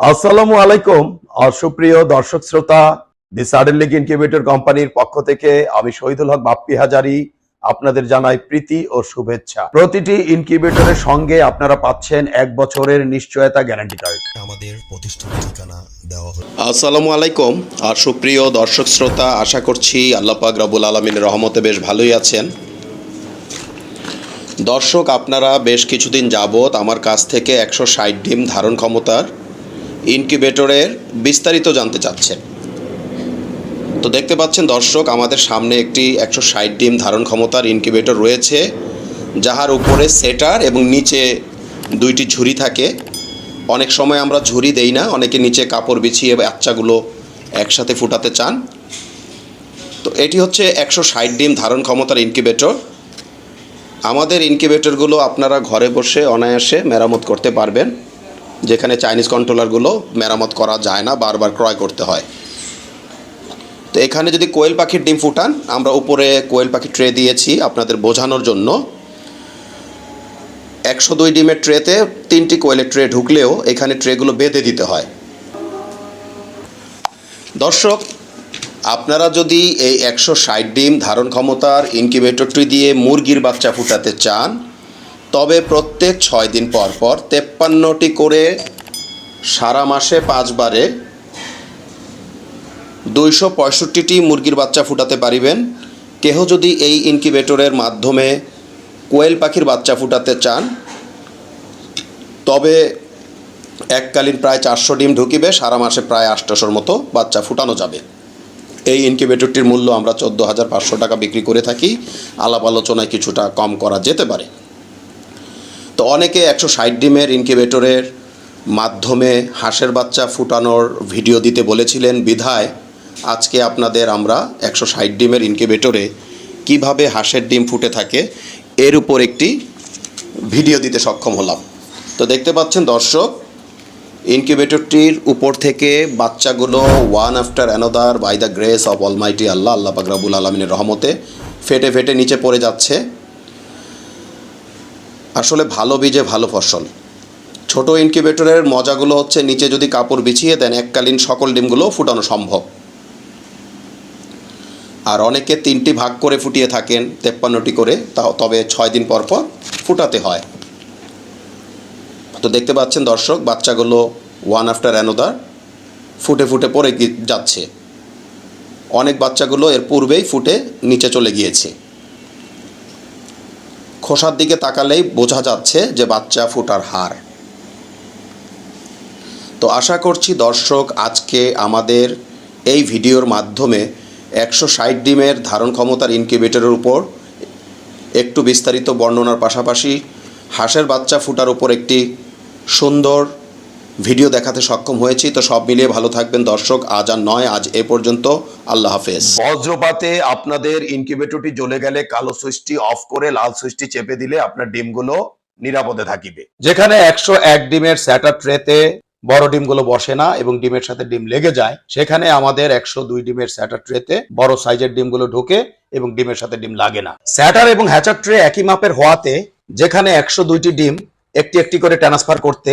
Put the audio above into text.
আসসালামু আলাইকুম। আর সুপ্রিয় দর্শক শ্রোতা দি সাডেন লিগ ইনকিউবেটর কোম্পানির পক্ষ থেকে আমি শহীদুল হক বাপ্পি হাজারি আপনাদের জানাই প্রীতি ও শুভেচ্ছা। প্রতিটি ইনকিউবেটরের সঙ্গে আপনারা পাচ্ছেন এক বছরের নিশ্চয়তা গ্যারান্টি কার্ড। আমাদের প্রতিষ্ঠান ঠিকানা দেওয়া হলো আসসালামু আলাইকুম। আর সুপ্রিয় দর্শক শ্রোতা আশা করছি আল্লাহ পাক রবুল আলমিনের রহমতে বেশ ভালোই আছেন। দর্শক আপনারা বেশ কিছুদিন যাবত আমার কাছ থেকে একশো ষাট ডিম ধারণ ক্ষমতার ইনকিউবেটরের বিস্তারিত জানতে চাচ্ছেন। তো দেখতে পাচ্ছেন দর্শক, আমাদের সামনে একটি একশো ষাট ডিম ধারণ ক্ষমতার ইনকিউবেটর রয়েছে, যাহার উপরে সেটার এবং নিচে দুইটি ঝুড়ি থাকে। অনেক সময় আমরা ঝুড়ি দেই না, অনেকে নিচে কাপড় বিছিয়ে বাচ্চাগুলো একসাথে ফুটাতে চান। তো এটি হচ্ছে একশো ষাট ডিম ধারণ ক্ষমতার ইনকিউবেটর। আমাদের ইনকিউবেটরগুলো আপনারা ঘরে বসে অনায়াসে মেরামত করতে পারবেন। যেখানে চাইনিজ কন্ট্রোলারগুলো মেরামত করা যায় না, বারবার ক্রয় করতে হয়। তো এখানে যদি কোয়েল পাখির ডিম ফুটান, আমরা উপরে কোয়েল পাখি ট্রে দিয়েছি আপনাদের বোঝানোর জন্য। একশো দুই ডিমের ট্রেতে তিনটি কোয়েলের ট্রে ঢুকলেও এখানে ট্রেগুলো বেঁধে দিতে হয়। দর্শক, আপনারা যদি এই একশো ষাট ডিম ধারণ ক্ষমতার ইনকিউবেটরটি দিয়ে মুরগির বাচ্চা ফুটাতে চান তবে প্রত্যেক ছয় দিন পর পর তেপ্পান্নটি করে সারা মাসে পাঁচবারে দুইশো পঁয়ষট্টিটি মুরগির বাচ্চা ফুটাতে পারিবেন। কেহ যদি এই ইনকিউবেটরের মাধ্যমে কোয়েল পাখির বাচ্চা ফুটাতে চান, তবে এককালীন প্রায় চারশো ডিম ঢুকিবে, সারা মাসে প্রায় আটশোশোর মতো বাচ্চা ফুটানো যাবে। এই ইনকিউবেটরটির মূল্য আমরা চোদ্দ হাজার পাঁচশো টাকা বিক্রি করে থাকি। আলাপ আলোচনায় কিছুটা কম করা যেতে পারে। অনেকে একশো ষাট ডিমের ইনকিউবেটরের মাধ্যমে হাঁসের বাচ্চা ফুটানোর ভিডিও দিতে বলেছিলেন বিধায়। আজকে আপনাদের আমরা একশো ষাট ডিমের ইনকিউবেটরে কীভাবে হাঁসের ডিম ফুটে থাকে, এর উপর একটি ভিডিও দিতে সক্ষম হলাম। তো দেখতে পাচ্ছেন দর্শক ইনকিউবেটরটির উপর থেকে বাচ্চাগুলো one after another by the grace of almighty Allah Allah পাকরাবুল আলমিনের রহমতে ফেটে ফেটে নিচে পড়ে যাচ্ছে। আসলে ভালো বীজে ভালো ফসল। ছোট ইনকিউবেটরের মজাগুলো হচ্ছে নিচে যদি কাপড় বিছিয়ে দেন, এককালীন সকল ডিমগুলো ফুটানো সম্ভব। আর অনেকে তিনটি ভাগ করে ফুটিয়ে থাকেন, তেপ্পান্নটি করে, তাও তবে ছয় দিন পর পর ফুটাতে হয়। তো দেখতে পাচ্ছেন দর্শক, বাচ্চাগুলো ওয়ান আফটার অ্যানোদার ফুটে ফুটে পড়ে যাচ্ছে। অনেক বাচ্চাগুলো এর পূর্বেই ফুটে নিচে চলে গিয়েছে। খোসার দিকে তাকালেই বোঝা যাচ্ছে যে বাচ্চা ফুটার হার। তো আশা করছি দর্শক, আজকে আমাদের এই ভিডিওর মাধ্যমে একশো ষাট ডিমের ধারণ ক্ষমতার ইনকিউবেটরের উপর একটু বিস্তারিত বর্ণনার পাশাপাশি হাঁসের বাচ্চা ফুটার উপর একটি সুন্দর ভিডিও দেখাতে সক্ষম হয়েছি, তো সব মিলিয়ে ভালো থাকবেন দর্শক। আজ আর নয়, আজ এ পর্যন্ত। আল্লাহ হাফেজ। বজ্রপাতে আপনাদের ইনকিউবেটরটি জ্বলে গেলে কালো সুইচটি অফ করে লাল সুইচটি চেপে দিলে আপনার ডিমগুলো নিরাপদে থাকিবে। যেখানে একশো এক ডিমের স্যাটার ট্রেতে বড় ডিমগুলো বসে না এবং ডিমের সাথে ডিম লেগে যায়, সেখানে আমাদের একশো দুই ডিমের স্যাটার ট্রেতে বড় সাইজের ডিমগুলো ঢোকে এবং ডিমের সাথে ডিম লাগে না। স্যাটার এবং হ্যাচার ট্রে একই মাপের হওয়াতে যেখানে একশো দুইটি ডিম একটি একটি করে ট্রান্সফার করতে